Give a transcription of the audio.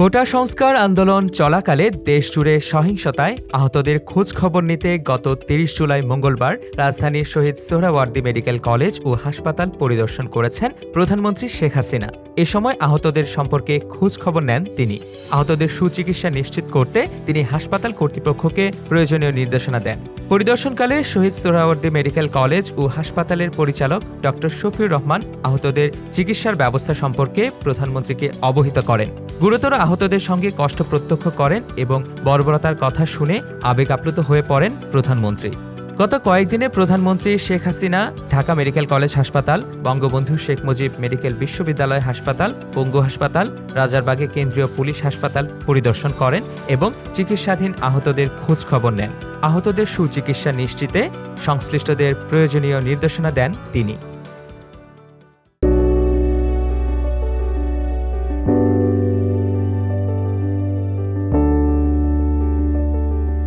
কোটা সংস্কার আন্দোলন চলাকালে দেশজুড়ে সহিংসতায় আহতদের খোঁজ খবর নিতে গত তিরিশ জুলাই মঙ্গলবার রাজধানীর শহীদ সোহরাওয়ার্দী মেডিকেল কলেজ ও হাসপাতাল পরিদর্শন করেছেন প্রধানমন্ত্রী শেখ হাসিনা। এ সময় আহতদের সম্পর্কে খোঁজ খবর নেন তিনি। আহতদের সুচিকিৎসা নিশ্চিত করতে তিনি হাসপাতাল কর্তৃপক্ষকে প্রয়োজনীয় নির্দেশনা দেন। পরিদর্শনকালে শহীদ সোহরাওয়ার্দী মেডিকেল কলেজ ও হাসপাতালের পরিচালক ডক্টর শফিউর রহমান আহতদের চিকিৎসার ব্যবস্থা সম্পর্কে প্রধানমন্ত্রীকে অবহিত করেন। গুরুতর আহতদের সঙ্গে কষ্ট প্রত্যক্ষ করেন এবং বর্বরতার কথা শুনে আবেগ আপ্লুত হয়ে পড়েন প্রধানমন্ত্রী। গত কয়েকদিনে প্রধানমন্ত্রী শেখ হাসিনা, ঢাকা মেডিকেল কলেজ হাসপাতাল, বঙ্গবন্ধু শেখ মুজিব মেডিকেল বিশ্ববিদ্যালয় হাসপাতাল, পঙ্গু হাসপাতাল, রাজারবাগে কেন্দ্রীয় পুলিশ হাসপাতাল পরিদর্শন করেন এবং চিকিৎসাধীন আহতদের খোঁজ খবর নেন। আহতদের সুচিকিৎসা নিশ্চিতে সংশ্লিষ্টদের প্রয়োজনীয় নির্দেশনা দেন তিনি।